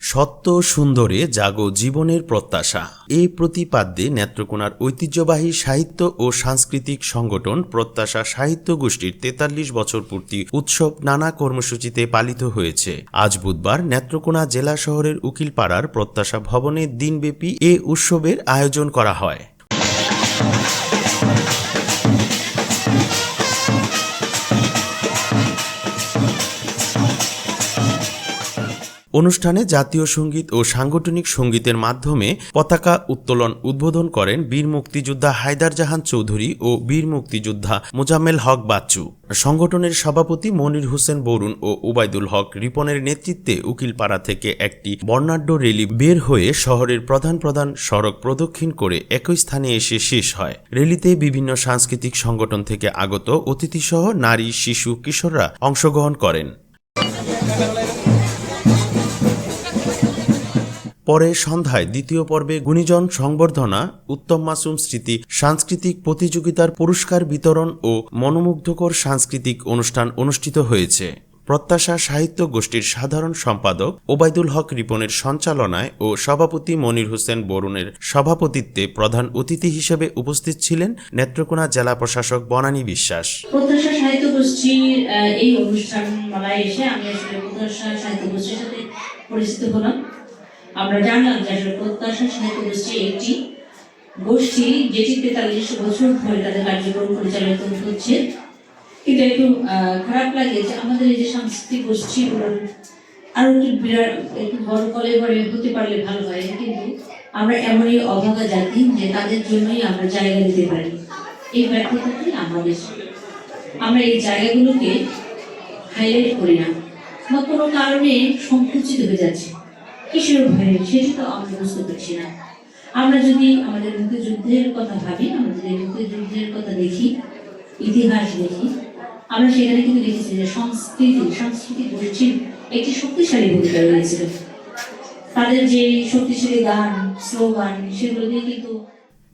সত্য সুন্দরে জাগো জীবনের প্রত্যাশা। এই প্রতিপাদ্যে নেত্রকোনার ঐতিহ্যবাহী সাহিত্য ও সাংস্কৃতিক সংগঠন প্রত্যাশা সাহিত্য গোষ্ঠীর তেতাল্লিশ বছর পূর্তি উৎসব নানা কর্মসূচিতে পালিত হয়েছে। আজ বুধবার নেত্রকোনা জেলা শহরের উকিলপাড়ার প্রত্যাশা ভবনে দিনব্যাপী এ উৎসবের আয়োজন করা হয়। অনুষ্ঠানে জাতীয় সংগীত ও সাংগঠনিক সঙ্গীতের মাধ্যমে পতাকা উত্তোলন উদ্বোধন করেন বীর মুক্তিযোদ্ধা হায়দার জাহান চৌধুরী ও বীর মুক্তিযোদ্ধা মোজাম্মেল হক বাচ্চু। সংগঠনের সভাপতি মনির হোসেন বরুণ ও উবাইদুল হক রিপনের নেতৃত্বে উকিলপাড়া থেকে একটি বর্ণাঢ্য রেলি বের হয়ে শহরের প্রধান প্রধান সড়ক প্রদক্ষিণ করে একই স্থানে এসে শেষ হয়। রেলিতে বিভিন্ন সাংস্কৃতিক সংগঠন থেকে আগত অতিথিসহ নারী, শিশু, কিশোররা অংশগ্রহণ করেন। পরে সন্ধ্যায় দ্বিতীয় পর্বে গুণীজন সংবর্ধনা, উত্তম মাসুম স্মৃতি, সাংস্কৃতিক প্রতিযোগিতার পুরস্কার বিতরণ ও মনোমুগ্ধকর সাংস্কৃতিক অনুষ্ঠান অনুষ্ঠিত হয়েছে। প্রত্যাশা সাহিত্য গোষ্ঠীর সাধারণ সম্পাদক ওবায়দুল হক রিপনের সঞ্চালনায় ও সভাপতি মনির হোসেন বরুণের সভাপতিত্বে প্রধান অতিথি হিসেবে উপস্থিত ছিলেন নেত্রকোনা জেলা প্রশাসক বনানী বিশ্বাস। প্রত্যাশা সাহিত্য গোষ্ঠীর এই অনুষ্ঠান এসে আমি প্রত্যাশা সাহিত্য গোষ্ঠীর সাথে পরিচিত হলাম। আমরা জানলাম যে আসলে প্রত্যাশা সাহিত্য গোষ্ঠী একটি গোষ্ঠী যেটি তেতাল্লিশ বছর ধরে তাদের কার্যক্রম পরিচালিত হচ্ছে। কিন্তু একটু খারাপ লাগে যে আমাদের এই যে সাংস্কৃতিক গোষ্ঠীগুলোর আরও একটু বিরাট, একটু বড় কলে বড়ে হতে পারলে ভালো হয়। কিন্তু আমরা এমনই অভাগা জাতি যে তাদের জন্যই আমরা জায়গা দিতে পারি। এই ব্যর্থতাটাই আমাদের। আমরা এই জায়গাগুলোকে হাইলাইট করি না। বা কোনো কারণে সংকুচিত হয়ে যাচ্ছে। কিসের ভয়ে সে তো আমরা বুঝতে পারছি না। আমরা যদি আমাদের মুক্তিযুদ্ধের কথা ভাবি, আমরা যদি মুক্তিযুদ্ধের কথা দেখি, ইতিহাস দেখি, আমরা সেখানে কিন্তু দেখেছি যে সংস্কৃতি সংস্কৃতি গোষ্ঠীর একটি শক্তিশালী ভূমিকা রয়েছিল তাদের যে শক্তিশালী গান, স্লোগান, সেগুলো দিয়ে কিন্তু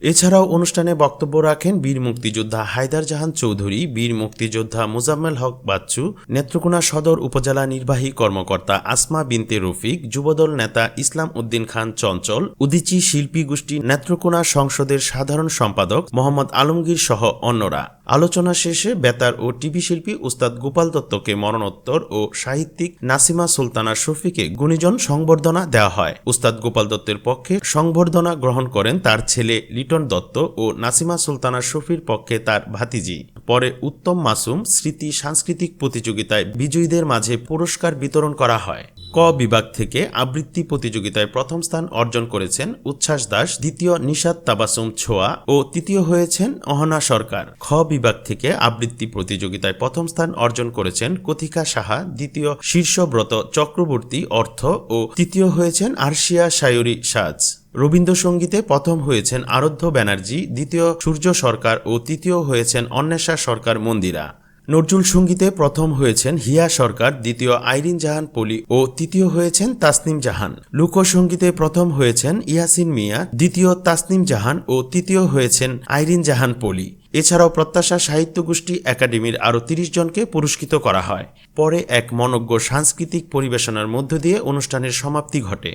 এছাড়াও অনুষ্ঠানে বক্তব্য রাখেন বীর মুক্তিযোদ্ধা হায়দার জাহান চৌধুরী, বীর মুক্তিযোদ্ধা মোজাম্মেল হক বাচ্চু, নেত্রকোনা সদর উপজেলা নির্বাহী কর্মকর্তা আসমা বিনতে রফিক, যুবদল নেতা ইসলাম উদ্দিন খান চঞ্চল, উদিচি শিল্পী গোষ্ঠী নেত্রকোনা সংসদের সাধারণ সম্পাদক মোহাম্মদ আলমগীর সহ অন্যরা। আলোচনা শেষে বেতার ও টিভি শিল্পী উস্তাদ গোপাল দত্তকে মরণোত্তর ও সাহিত্যিক নাসিমা সুলতানা শফিকে গুণীজন সংবর্ধনা দেওয়া হয়। উস্তাদ গোপাল দত্তের পক্ষে সংবর্ধনা গ্রহণ করেন তার ছেলে লিটন দত্ত ও নাসিমা সুলতানা শফির পক্ষে তার ভাতিজি। পরে উত্তম মাসুম স্মৃতি সাংস্কৃতিক প্রতিযোগিতায় বিজয়ীদের মাঝে পুরস্কার বিতরণ করা হয়। ক বিভাগ থেকে আবৃত্তি প্রতিযোগিতায় প্রথম স্থান অর্জন করেছেন উচ্ছ্বাস দাস, দ্বিতীয় নিশাদ তাবাসুম ছোয়া ও তৃতীয় হয়েছেন অহনা সরকার। খ বিভাগ থেকে আবৃত্তি প্রতিযোগিতায় প্রথম স্থান অর্জন করেছেন কথিকা সাহা, দ্বিতীয় শীর্ষব্রত চক্রবর্তী অর্থ ও তৃতীয় হয়েছেন আরশিয়া সায়রি সাজ। রবীন্দ্রসঙ্গীতে প্রথম হয়েছেন আরাধ্য ব্যানার্জি, দ্বিতীয় সূর্য সরকার ও তৃতীয় হয়েছেন অন্বেষা সরকার মন্দিরা। নজরুল সঙ্গীতে প্রথম হয়েছেন হিয়া সরকার, দ্বিতীয় আইরিন জাহান পলি ও তৃতীয় হয়েছেন তাসনিম জাহান। লোকসঙ্গীতে প্রথম হয়েছেন ইয়াসিন মিয়া, দ্বিতীয় তাসনিম জাহান ও তৃতীয় হয়েছেন আইরিন জাহান পলি। এছাড়াও প্রত্যাশা সাহিত্য গোষ্ঠী একাডেমির আরও তিরিশ জনকে পুরস্কৃত করা হয়। পরে এক মনজ্ঞ সাংস্কৃতিক পরিবেশনার মধ্য দিয়ে অনুষ্ঠানের সমাপ্তি ঘটে।